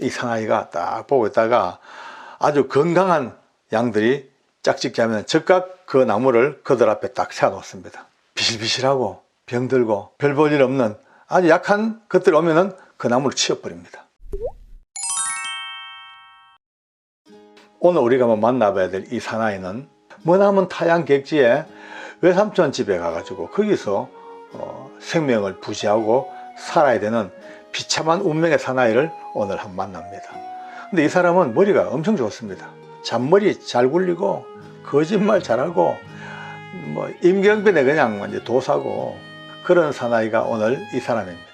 이 사나이가 딱 보고 있다가 아주 건강한 양들이 짝짓기 하면 즉각 그 나무를 그들 앞에 딱 세워놓습니다. 비실비실하고 병들고 별 볼 일 없는 아주 약한 것들 오면은 그 나무를 치워버립니다. 오늘 우리가 만나봐야 될 이 사나이는 머나먼 타양 객지에 외삼촌 집에 가가지고 거기서 어, 생명을 부지하고 살아야 되는 비참한 운명의 사나이를 오늘 한번 만납니다. 근데 이 사람은 머리가 엄청 좋습니다. 잔머리 잘 굴리고 거짓말 잘하고 뭐 임경변에 그냥 이제 도사고 그런 사나이가 오늘 이 사람입니다.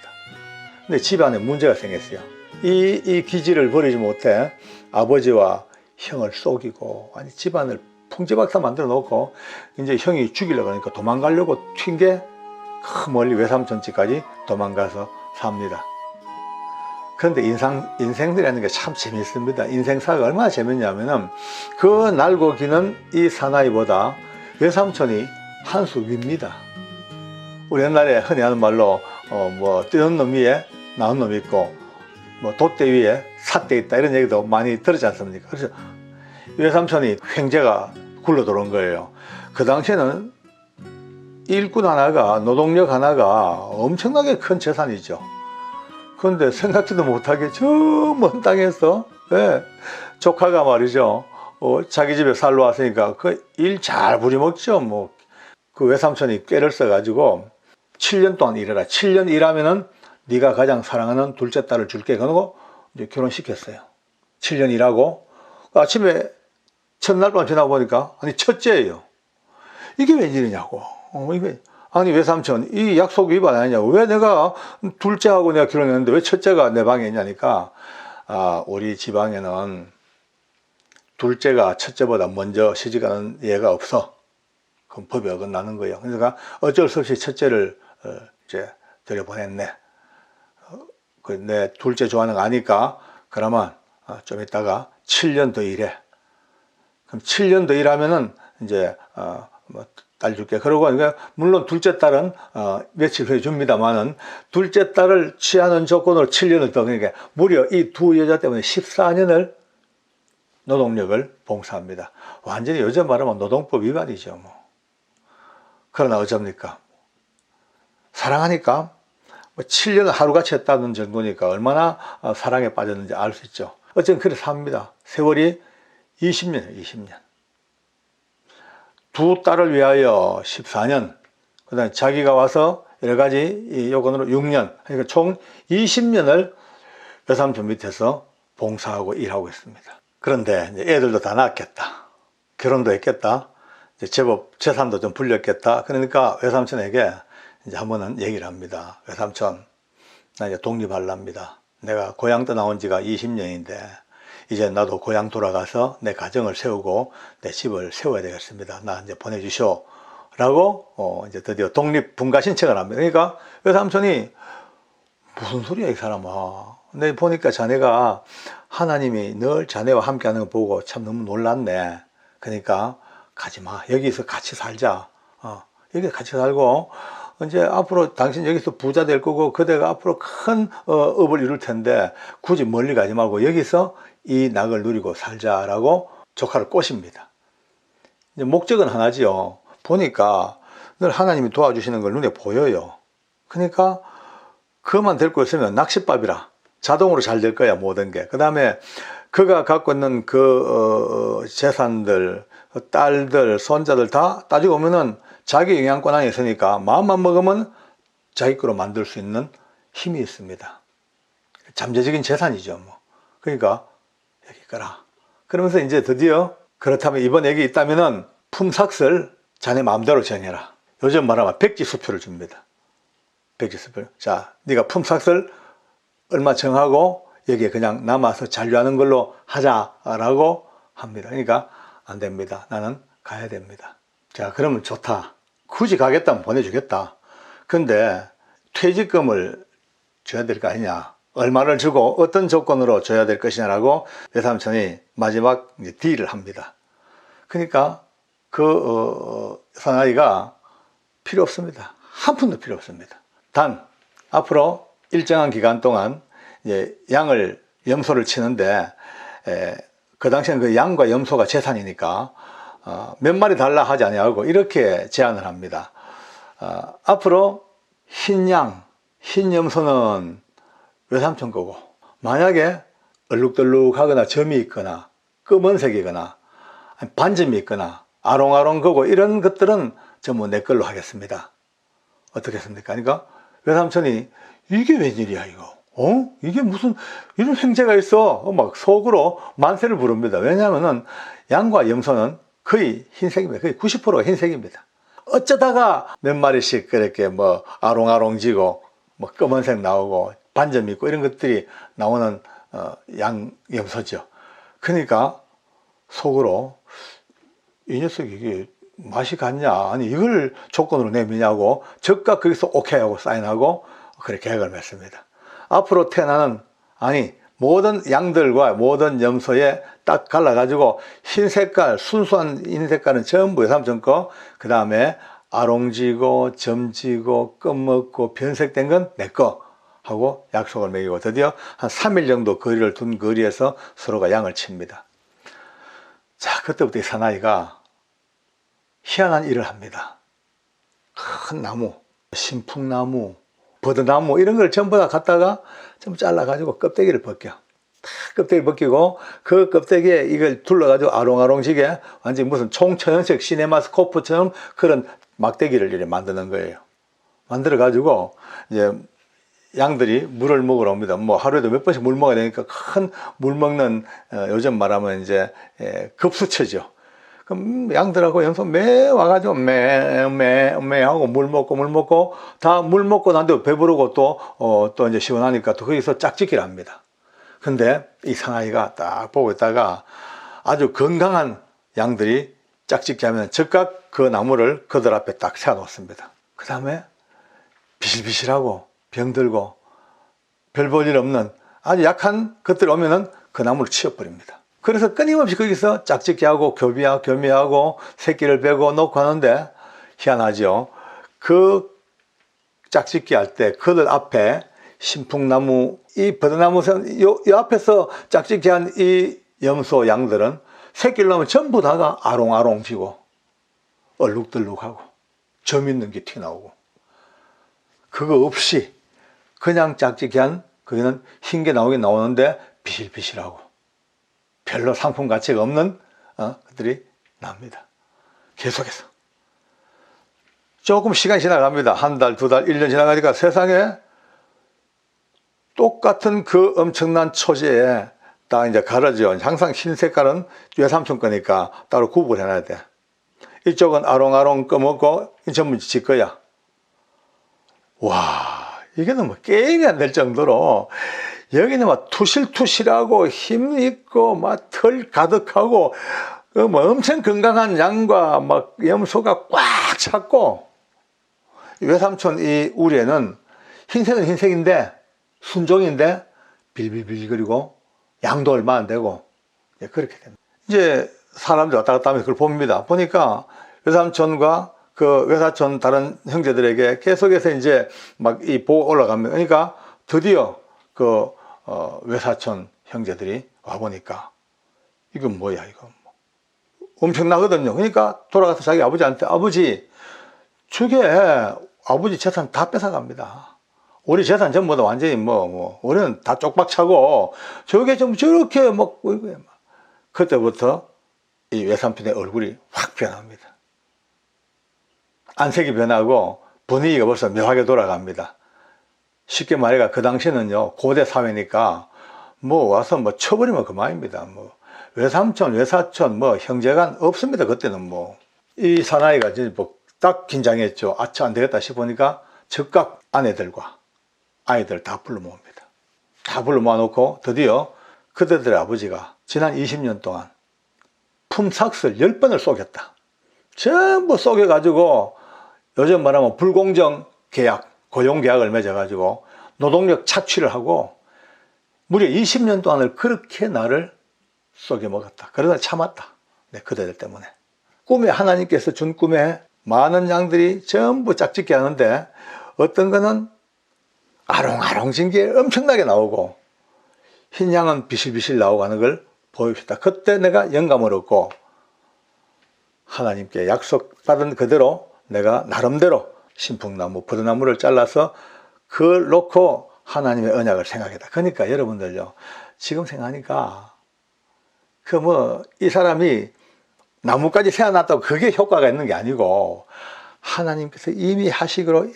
근데 집안에 문제가 생겼어요. 이, 이 기질을 버리지 못해 아버지와 형을 속이고 아니 집안을 풍지박사 만들어 놓고 이제 형이 죽이려고 하니까 도망가려고 튄게그 멀리 외삼촌 집까지 도망가서 삽니다. 그런데 인상, 인생들이라는 게 참 재밌습니다. 인생사가 얼마나 재밌냐면은 그 날고 기는 이 사나이보다 외삼촌이 한 수 위입니다. 우리 옛날에 흔히 하는 말로 어, 뭐 뛰는 놈 위에 나온 놈이 있고 뭐 돛대 위에 삿대 있다 이런 얘기도 많이 들었지 않습니까? 그래서 외삼촌이 횡재가 굴러 들어온 거예요. 그 당시에는 일꾼 하나가 노동력 하나가 엄청나게 큰 재산이죠. 그런데 생각지도 못하게 저 먼 땅에서 예, 조카가 말이죠. 어, 자기 집에 살러 왔으니까 그 일 잘 부리먹죠. 뭐 그 외삼촌이 꾀를 써가지고 7년 동안 일해라. 7년 일하면은 네가 가장 사랑하는 둘째 딸을 줄게. 그러고 이제 결혼시켰어요. 7년 일하고 아침에 첫날 밤 지나고 보니까 아니 첫째예요. 이게 웬일이냐고. 어, 이게 아니 외삼촌 이 약속 위반 아니냐고. 왜 내가 둘째하고 내가 결혼했는데 왜 첫째가 내 방에 있냐니까 아 우리 지방에는 둘째가 첫째보다 먼저 시집가는 예가 없어. 그건 법에 어긋나는 거예요. 그러니까 어쩔 수 없이 첫째를 어, 이제 들여보냈네. 어, 그내 둘째 좋아하는 거 아니까 그러면 어, 좀 있다가 7년 더 일해. 그럼 7년 더 일하면은 이제 어, 뭐 딸 줄게. 그러고 그러니까 물론 둘째 딸은 어, 며칠 후에 줍니다만은 둘째 딸을 취하는 조건으로 7년을 더 그러니까 무려 이 두 여자 때문에 14년을 노동력을 봉사합니다. 완전히 요즘 말하면 노동법 위반이죠. 뭐. 그러나 어쩝니까? 사랑하니까 뭐 7년을 하루같이 했다는 정도니까 얼마나 어, 사랑에 빠졌는지 알 수 있죠. 어쨌든 그래서 삽니다. 세월이 20년이에요, 20년. 두 딸을 위하여 14년, 그 다음에 자기가 와서 여러 가지 이 요건으로 6년, 그러니까 총 20년을 외삼촌 밑에서 봉사하고 일하고 있습니다. 그런데 이제 애들도 다 낳았겠다. 결혼도 했겠다. 제법 재산도 좀 불렸겠다. 그러니까 외삼촌에게 이제 한 번은 얘기를 합니다. 외삼촌, 나 이제 독립할랍니다. 내가 고향 떠나온 지가 20년인데, 이제 나도 고향 돌아가서 내 가정을 세우고 내 집을 세워야 되겠습니다. 나 이제 보내주시오. 라고, 어, 이제 드디어 독립 분가 신청을 합니다. 그러니까 외삼촌이 무슨 소리야, 이 사람아. 근데 보니까 자네가 하나님이 늘 자네와 함께 하는 거 보고 참 너무 놀랐네. 그러니까 가지 마. 여기서 같이 살자. 어, 여기 같이 살고, 이제 앞으로 당신 여기서 부자 될 거고, 그대가 앞으로 큰 어, 업을 이룰 텐데, 굳이 멀리 가지 말고 여기서 이 낙을 누리고 살자라고 조카를 꼬십니다. 이제 목적은 하나지요. 보니까 늘 하나님이 도와주시는 걸 눈에 보여요. 그러니까 그만 데리고 있으면 낚싯밥이라 자동으로 잘 될 거야 모든 게. 그 다음에 그가 갖고 있는 그 어, 재산들, 딸들, 손자들 다 따지고 보면은 자기 영향권 안에 있으니까 마음만 먹으면 자기 거로 만들 수 있는 힘이 있습니다. 잠재적인 재산이죠. 뭐. 그러니까 여기 거라. 그러면서 이제 드디어 그렇다면 이번 얘기 있다면은 품삯을 자네 마음대로 정해라. 요즘 말하면 백지 수표를 줍니다. 백지 수표. 자, 네가 품삯을 얼마 정하고 여기에 그냥 남아서 잔류하는 걸로 하자라고 합니다. 그러니까 안 됩니다. 나는 가야 됩니다. 자, 그러면 좋다. 굳이 가겠다면 보내주겠다. 근데 퇴직금을 줘야 될 거 아니냐. 얼마를 주고 어떤 조건으로 줘야 될 것이냐라고 외삼촌이 마지막 딜을 합니다. 그러니까 그 어, 사나이가 필요 없습니다. 한 푼도 필요 없습니다. 단 앞으로 일정한 기간 동안 양을 염소를 치는데 에, 그 당시에는 그 양과 염소가 재산이니까 어, 몇 마리 달라 하지 아니하고 이렇게 제안을 합니다. 어, 앞으로 흰 양, 흰 염소는 외삼촌 거고 만약에 얼룩덜룩 하거나 점이 있거나 검은색이거나 반점이 있거나 아롱아롱 거고 이런 것들은 전부 내 걸로 하겠습니다. 어떻겠습니까? 그러니까 외삼촌이 이게 웬일이야 이거 어? 이게 무슨 이런 횡재가 있어 어, 막 속으로 만세를 부릅니다. 왜냐하면은 양과 염소는 거의 흰색입니다. 거의 90%가 흰색입니다. 어쩌다가 몇 마리씩 그렇게 뭐 아롱아롱 지고 뭐 검은색 나오고 반점 있고 이런 것들이 나오는 어, 양 염소죠. 그러니까 속으로 이 녀석이 이게 맛이 같냐 아니 이걸 조건으로 내미냐고 즉각 거기서 오케이 하고 사인하고 그렇게 계획을 맺습니다. 앞으로 태어나는 아니 모든 양들과 모든 염소에 딱 갈라가지고 흰 색깔 순수한 흰 색깔은 전부 외삼촌 거그 다음에 아롱지고 점지고 껌먹고 변색된 건 내 거 하고 약속을 매기고 드디어 한 3일 정도 거리를 둔 거리에서 서로가 양을 칩니다. 자 그때부터 이 사나이가 희한한 일을 합니다. 큰 나무, 신풍나무, 버드나무 이런 걸 전부 다 갖다가 좀 잘라가지고 껍데기를 벗겨. 다 껍데기를 벗기고 그 껍데기에 이걸 둘러가지고 아롱아롱지게 완전히 무슨 총천연색 시네마스코프처럼 그런 막대기를 이렇게 만드는 거예요. 만들어가지고 이제 양들이 물을 먹으러 옵니다. 뭐 하루에도 몇 번씩 물 먹어야 되니까 큰 물 먹는 어, 요즘 말하면 이제 예, 급수처죠. 그럼 양들하고 염소 매 와가지고 매 매 매 하고 물 먹고 물 먹고 다 물 먹고 난데 배부르고 또 어, 또 이제 시원하니까 또 거기서 짝짓기를 합니다. 근데 이 사나이가 딱 보고 있다가 아주 건강한 양들이 짝짓기 하면 즉각 그 나무를 그들 앞에 딱 세워놓습니다. 그 다음에 비실비실하고 병들고 별 볼 일 없는 아주 약한 것들 오면은 그 나무를 치워버립니다. 그래서 끊임없이 거기서 짝짓기 하고 교비하고 교미하고 새끼를 베고 놓고 하는데 희한하죠. 그 짝짓기 할 때 그들 앞에 신풍나무 이 버드나무 요, 요 앞에서 짝짓기 한 이 염소 양들은 새끼를 낳으면 전부 다가 아롱아롱 지고 얼룩덜룩하고 점 있는 게 튀어나오고 그거 없이 그냥 짝짓기 한 거기는 흰 게 나오긴 나오는데 비실비실하고 별로 상품 가치가 없는 어, 것들이 납니다. 계속해서. 조금 시간이 지나갑니다. 한 달, 두 달, 일 년 지나가니까 세상에 똑같은 그 엄청난 초지에 딱 이제 가려져. 항상 흰 색깔은 외삼촌 거니까 따로 구분을 해놔야 돼. 이쪽은 아롱아롱 꺼먹고 전부 지 거야. 와, 이게 너무 게임이 안 될 정도로 여기는 막 투실투실하고 힘 있고 막 털 가득하고 그뭐 엄청 건강한 양과 막 염소가 꽉 찼고 외삼촌 이 우리에는 흰색은 흰색인데 순종인데 빌빌빌거리고 양도 얼마 안 되고 예, 그렇게 됩니다. 이제 사람들 왔다 갔다 하면서 그걸 봅니다. 보니까 외삼촌과 그 외사촌 다른 형제들에게 계속해서 이제 막 이 보고 올라갑니다. 그러니까 드디어 그 어, 외사촌 형제들이 와 보니까 이건 뭐야 이거 뭐. 엄청나거든요. 그러니까 돌아가서 자기 아버지한테 아버지 저게 아버지 재산 다 뺏어갑니다. 우리 재산 전부 다 완전히 뭐, 뭐, 우리는 다 쪽박 차고, 저게 좀 저렇게 막, 그때부터 이 외삼촌의 얼굴이 확 변합니다. 안색이 변하고 분위기가 벌써 묘하게 돌아갑니다. 쉽게 말해가 그 당시는요 고대 사회니까 뭐 와서 뭐 쳐버리면 그만입니다. 뭐 외삼촌, 외사촌, 뭐 형제간 없습니다. 그때는 뭐 이 사나이가 이제 뭐 딱 긴장했죠. 아차 안 되겠다 싶으니까 즉각 아내들과 아이들 다 불러 모읍니다. 다 불러 모아놓고 드디어 그들의 아버지가 지난 20년 동안 품삯을 10번을 쏘겠다. 전부 쏘겨가지고 요즘 말하면 불공정 계약 고용 계약을 맺어가지고 노동력 착취를 하고 무려 20년 동안을 그렇게 나를 속여 먹었다. 그러다 참았다. 네, 그대들 때문에. 꿈에 하나님께서 준 꿈에 많은 양들이 전부 짝짓기 하는데 어떤 거는 아롱아롱 진 게 엄청나게 나오고 흰 양은 비실비실 나오고 하는 걸 보입시다. 그때 내가 영감을 얻고 하나님께 약속받은 그대로 내가 나름대로 신풍나무, 버드나무를 잘라서 그걸 놓고 하나님의 언약을 생각했다. 그러니까 여러분들요, 지금 생각하니까 그 뭐 이 사람이 나무까지 세워놨다고 그게 효과가 있는 게 아니고 하나님께서 이미 하시기로 약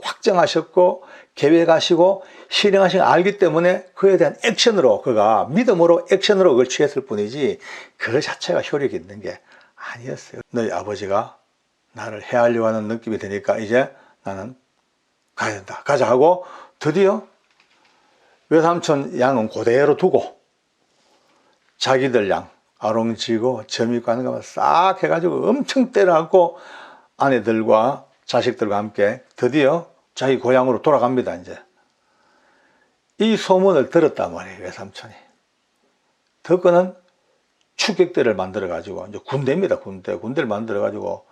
확정하셨고 계획하시고 실행하신 걸 알기 때문에 그에 대한 액션으로 그가 믿음으로 액션으로 그걸 취했을 뿐이지 그 자체가 효력이 있는 게 아니었어요. 너희 아버지가 나를 해하려고 하는 느낌이 드니까 이제 나는 가야 된다. 가자 하고 드디어 외삼촌 양은 그대로 두고 자기들 양 아롱지고 점 있고 하는 것만 싹 해가지고 엄청 때려갖고 아내들과 자식들과 함께 드디어 자기 고향으로 돌아갑니다 이제. 이 소문을 들었단 말이에요 외삼촌이. 듣고는 추격대를 만들어 가지고 이제 군대입니다 군대. 군대를 만들어 가지고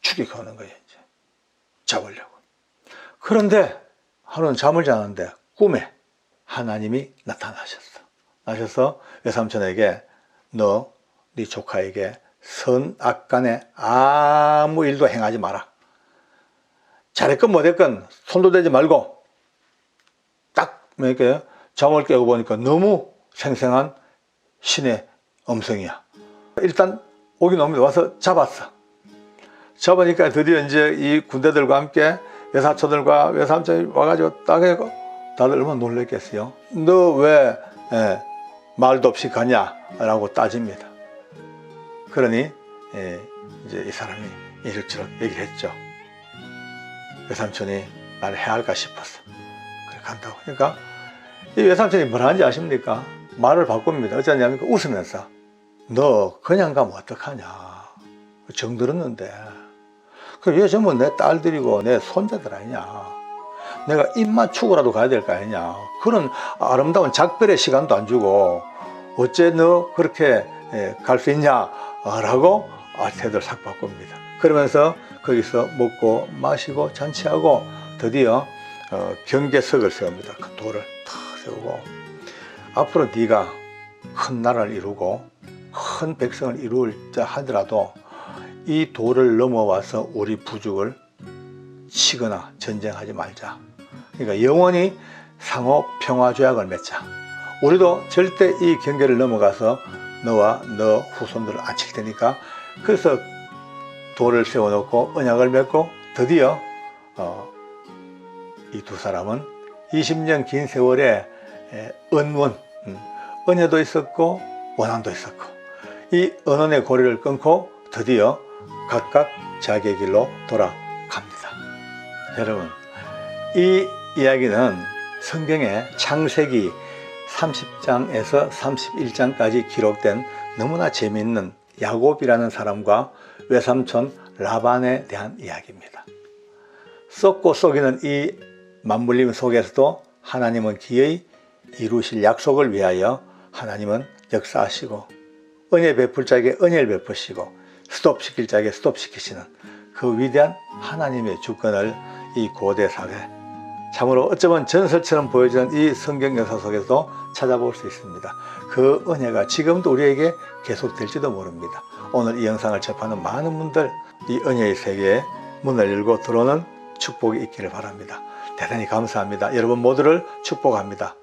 추격하는 거예요 이제 잡으려고 그런데 하루는 잠을 자는데 꿈에 하나님이 나타나셨어 나셔서 외삼촌에게 너 네 조카에게 선악간에 아무 일도 행하지 마라 잘했건 못했건 손도 대지 말고 딱 이렇게 잠을 깨고 보니까 너무 생생한 신의 음성이야. 일단 오긴 옵니다. 와서 잡았어. 잡으니까 드디어 이제 이 군대들과 함께 외사촌들과 외삼촌이 와가지고 딱 해고 다들 얼마나 놀랬겠어요. 너 왜 말도 없이 가냐라고 따집니다. 그러니 예, 이제 이 사람이 이렇저렇 얘기를 했죠. 외삼촌이 나를 해할까 싶었어. 그래 간다고. 그러니까 이 외삼촌이 뭐라 하는지 아십니까? 말을 바꿉니다. 어쩌냐면 웃으면서 너 그냥 가면 어떡하냐. 정 들었는데. 그얘 전부 내 딸들이고 내 손자들 아니냐. 내가 입 맞추고라도 가야 될 거 아니냐. 그런 아름다운 작별의 시간도 안 주고 어째 너 그렇게 갈 수 있냐. 라고 태도를 싹 바꿉니다. 그러면서 거기서 먹고 마시고 잔치하고 드디어 어, 경계석을 세웁니다. 그 돌을 탁 세우고 앞으로 네가 큰 나라를 이루고 큰 백성을 이루자 하더라도 이 돌을 넘어와서 우리 부족을 치거나 전쟁하지 말자. 그러니까 영원히 상호 평화 조약을 맺자. 우리도 절대 이 경계를 넘어가서 너와 너 후손들을 안 칠 테니까 그래서 돌을 세워놓고 언약을 맺고 드디어 어, 이 두 사람은 20년 긴 세월에 에, 언원, 음, 언여도 있었고 원한도 있었고 이 언원의 고리를 끊고 드디어 각각 자기의 길로 돌아갑니다. 여러분 이 이야기는 성경의 창세기 30장에서 31장까지 기록된 너무나 재미있는 야곱이라는 사람과 외삼촌 라반에 대한 이야기입니다. 썩고 썩이는 이 맞물림 속에서도 하나님은 기어이 이루실 약속을 위하여 하나님은 역사하시고 은혜 베풀 자에게 은혜를 베푸시고 스톱시킬 자에게 스톱시키시는 그 위대한 하나님의 주권을 이 고대 사회 참으로 어쩌면 전설처럼 보여지는 이 성경 역사 속에서도 찾아볼 수 있습니다. 그 은혜가 지금도 우리에게 계속될지도 모릅니다. 오늘 이 영상을 접하는 많은 분들 이 은혜의 세계에 문을 열고 들어오는 축복이 있기를 바랍니다. 대단히 감사합니다. 여러분 모두를 축복합니다.